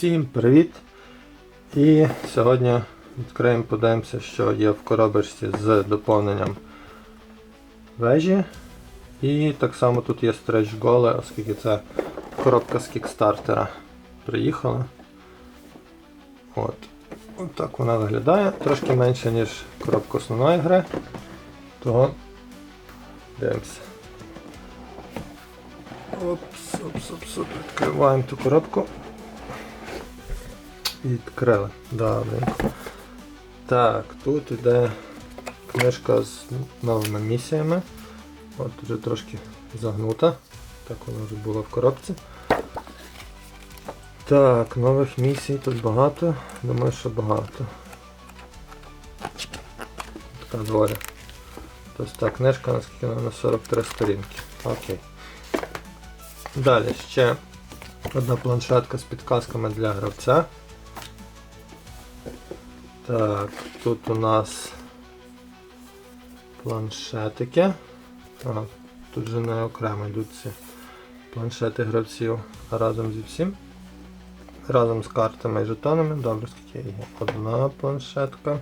Всім привіт! І сьогодні відкриємо, подивимося, що є в коробочці з доповненням вежі. І так само тут є стреч голе, оскільки це коробка з кікстартера. Приїхала. От. От так вона виглядає. Трошки менше, ніж коробка основної гри. Того дивимося. Опс, опс, опс. Відкриваємо ту коробку. Відкрили. Давненько. Так, тут іде книжка з новими місіями. От вже трошки загнута. Так воно вже було в коробці. Так, нових місій тут багато. Думаю, що багато. Така доля. Тобто та книжка, наскільки вона на 43 сторінки. Окей. Далі ще одна планшетка з підказками для гравця. Так, тут у нас планшетики. Ага, тут же не окремо йдуть ці планшети гравців разом зі всім. Разом з картами і жетонами. Добре, скільки є. Одна планшетка.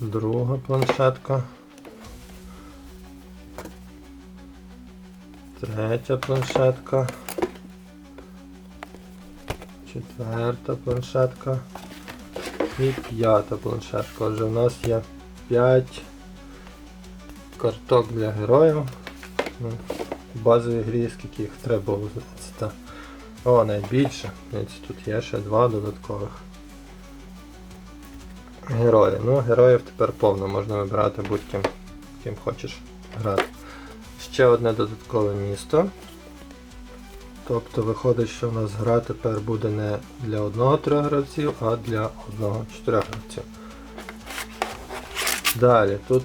Друга планшетка. Третя планшетка. Четверта планшетка. І п'ята планшетка. Отже, у нас є 5 карток для героїв. Ну, В базовій грі, скільки їх треба та О, навіть більше. Дивіться, Тут є ще два додаткових. Герої. Ну, героїв тепер повно, можна вибирати будь-ким, ким хочеш грати. Ще одне додаткове місто. Тобто виходить, що у нас гра тепер буде не для одного трьох гравців, а для одного чотирьох гравців. Далі тут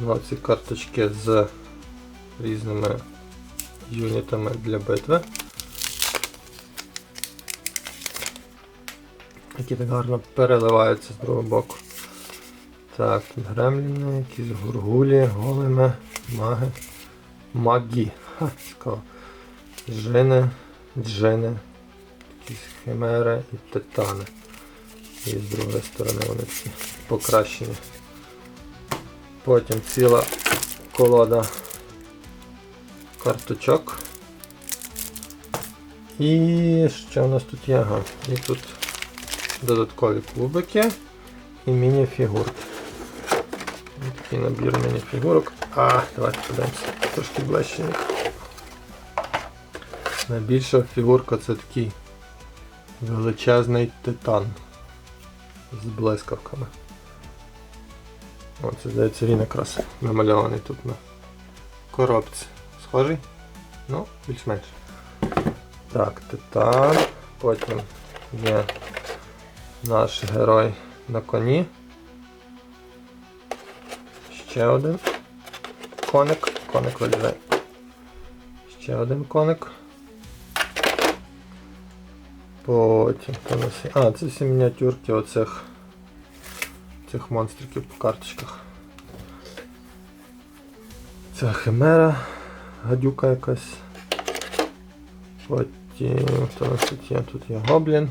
ну, ці карточки з різними юнітами для битви. Які так гарно переливаються з другого боку. Так, гремліни, якісь гургулі, големи, маги, магі. Ха, цікаво. Жини, джини, якісь химери і титани. І з другої сторони вони всі покращені. Потім ціла колода карточок. І що у нас тут є? Ага, і тут додаткові кубики і міні-фігурки. Такий набір міні-фігурок. А, давайте подивимося. Трошки ближче. Найбільша фігурка це такий величезний титан з блискавками. О, це здається він якраз намальований тут на коробці. Схожий? Ну, більш-менш. Так, титан. Потім є наш герой на коні. Ще один коник. Коник вилізає. Ще один коник. Потім є? А, це всі мініатюрки оцих цих монстриків по карточках. Це химера, гадюка якась. Потім хто нас тут є? Тут є гоблін.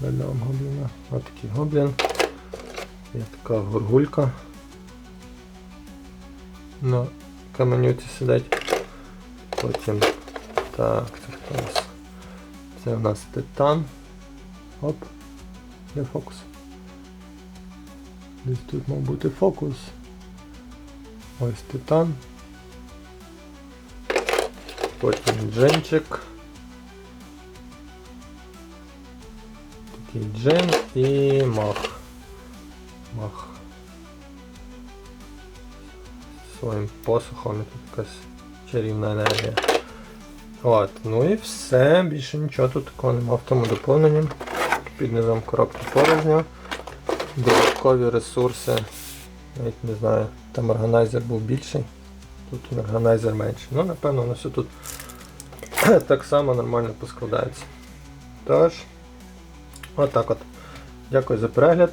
Вам гобліна. Ось такий гоблін. Є така горгулька. На каменюці сидить. Потім так, це хто у нас? Це у нас титан. Оп. Де фокус? Десь тут мав бути фокус. Ось титан. Потім джинчик. Такий джин і мах. Мах. Своїм посухом і тут якась чарівна енергія. От, ну і все, більше нічого тут такого нема в тому доповненні. Під низом коробки порожньо. Додаткові ресурси. Навіть не знаю, там органайзер був більший, тут органайзер менший. Ну, напевно, воно все тут так само нормально поскладається. Тож, отак от. Дякую за перегляд